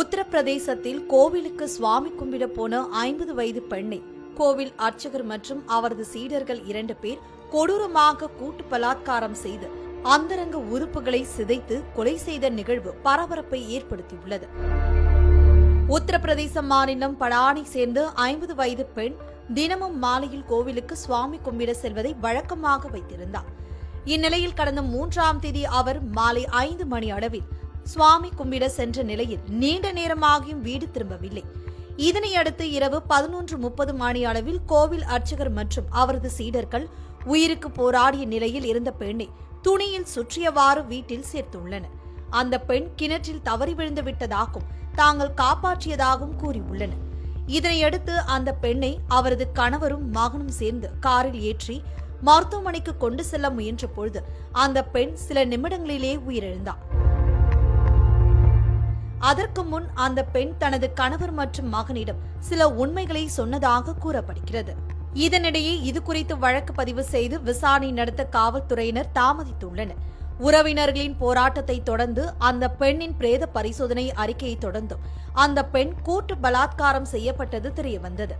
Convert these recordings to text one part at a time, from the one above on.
உத்தரப்பிரதேசத்தில் கோவிலுக்கு சுவாமி கும்பிட போன ஐம்பது வயது பெண்ணை கோவில் அர்ச்சகர் மற்றும் அவரது சீடர்கள் இரண்டு பேர் கொடூரமாக கூட்டு பலாத்காரம் செய்து அந்தரங்க உறுப்புகளை சிதைத்து கொலை செய்த நிகழ்வு பரபரப்பை ஏற்படுத்தியுள்ளது. உத்தரப்பிரதேச மாநிலம் படானை சேர்ந்த ஐம்பது வயது பெண் தினமும் மாலையில் கோவிலுக்கு சுவாமி கும்பிட செல்வதை வழக்கமாக வைத்திருந்தார். இந்நிலையில் கடந்த மூன்றாம் தேதி அவர் மாலை ஐந்து மணி அளவில் சுவாமி கும்பிட சென்ற நிலையில் நீண்ட நேரமாகியும் வீடு திரும்பவில்லை. இதனையடுத்து இரவு பதினொன்று முப்பது மணி அளவில் கோவில் அர்ச்சகர் மற்றும் அவரது சீடர்கள் உயிருக்கு போராடிய நிலையில் இருந்த பெண்ணை துணியில் சுற்றியவாறு வீட்டில் சேர்த்துள்ளனர். அந்த பெண் கிணற்றில் தவறி விழுந்து விட்டதாகவும் தாங்கள் காப்பாற்றியதாகவும் கூறியுள்ளனர். இதனையடுத்து அந்த பெண்ணை அவரது கணவரும் மகனும் சேர்ந்து காரில் ஏற்றி மருத்துவமனைக்கு கொண்டு செல்ல முயன்ற பொழுது அந்த பெண் சில நிமிடங்களிலே உயிரிழந்தார். அதற்கு முன் அந்த பெண் தனது கணவர் மற்றும் மகனிடம் சில உண்மைகளை சொன்னதாக கூறப்படுகிறது. இதனிடையே இது குறித்து வழக்கு பதிவு செய்து விசாரணை நடத்த காவல்துறையினர் தாமதித்துள்ளனர். உறவினர்களின் போராட்டத்தை தொடர்ந்து அந்த பெண்ணின் பிரேத பரிசோதனை அறிக்கையை தொடர்ந்தும் அந்த பெண் கூட்டு பலாத்காரம் செய்யப்பட்டது தெரியவந்தது.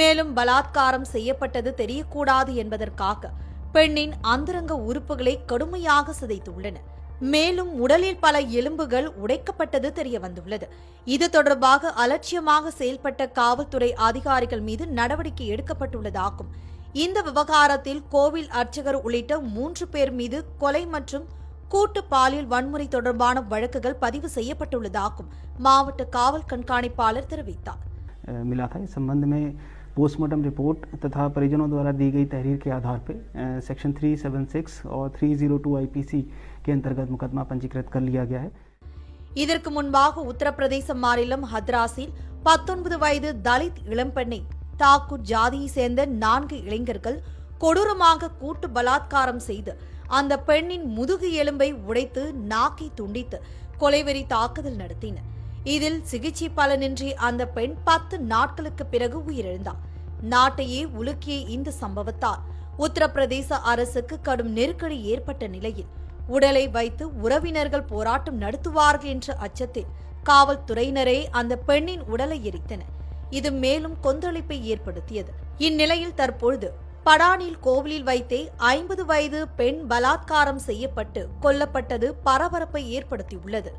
மேலும் பலாத்காரம் செய்யப்பட்டது தெரியக்கூடாது என்பதற்காக பெண்ணின் அந்தரங்க உறுப்புகளை கடுமையாக சிதைத்துள்ளனர். மேலும் உடலில் பல எலும்புகள் உடைக்கப்பட்டது தெரிய வந்துள்ளது இது தொடர்பாக அலட்சியமாக செயல்பட்ட காவல்துறை அதிகாரிகள் மீது நடவடிக்கை எடுக்கப்பட்டுள்ளதாகும் இந்த விவகாரத்தில் கோவில் அர்ச்சகர் உள்ளிட்ட மூன்று பேர் மீது கொலை மற்றும் கூட்டு பாலியல் வன்முறை தொடர்பான வழக்குகள் பதிவு செய்யப்பட்டுள்ளதாகவும் மாவட்ட காவல் கண்காணிப்பாளர் தெரிவித்தார் अ, मिला था इस संबंध में पोस्टमार्टम रिपोर्ट तथा परिजनों द्वारा दी गई तहरीर के आधार पर सेक्शन 376 और 302 आईपीसी के अंतर्गत मुकदमा पंजीकृत कर लिया गया है இதற்கு முன்பாக உத்தரப்பிரதேச மாநிலம் ஹத்ராஸில் பத்தொன்பது வயது தலித் இளம்பெண்ணை தாக்கூர் ஜாதியை சேர்ந்த நான்கு இளைஞர்கள் கொடூரமாக கூட்டு பலாத்காரம் செய்து அந்த பெண்ணின் முதுகு எலும்பை உடைத்து நாக்கை துண்டித்து கொலைவெறி தாக்குதல் நடத்தினர் இதில் சிகிச்சை பலனின்றி அந்த பெண் பத்து நாட்களுக்கு பிறகு உயிரிழந்தார் நாட்டையே உலுக்கிய இந்த சம்பவத்தால் உத்தரப்பிரதேச அரசுக்கு கடும் நெருக்கடி ஏற்பட்ட நிலையில் உடலை வைத்து உறவினர்கள் போராட்டம் நடத்துவார்கள் என்ற அச்சத்தில் காவல்துறையினரே அந்த பெண்ணின் உடலை எரித்தனர் இது மேலும் கொந்தளிப்பை ஏற்படுத்தியது. இந்நிலையில் தற்பொழுது படானில் கோவிலில் வைத்தே ஐம்பது வயது பெண் பலாத்காரம் செய்யப்பட்டு கொல்லப்பட்டது பரபரப்பை ஏற்படுத்தியுள்ளது.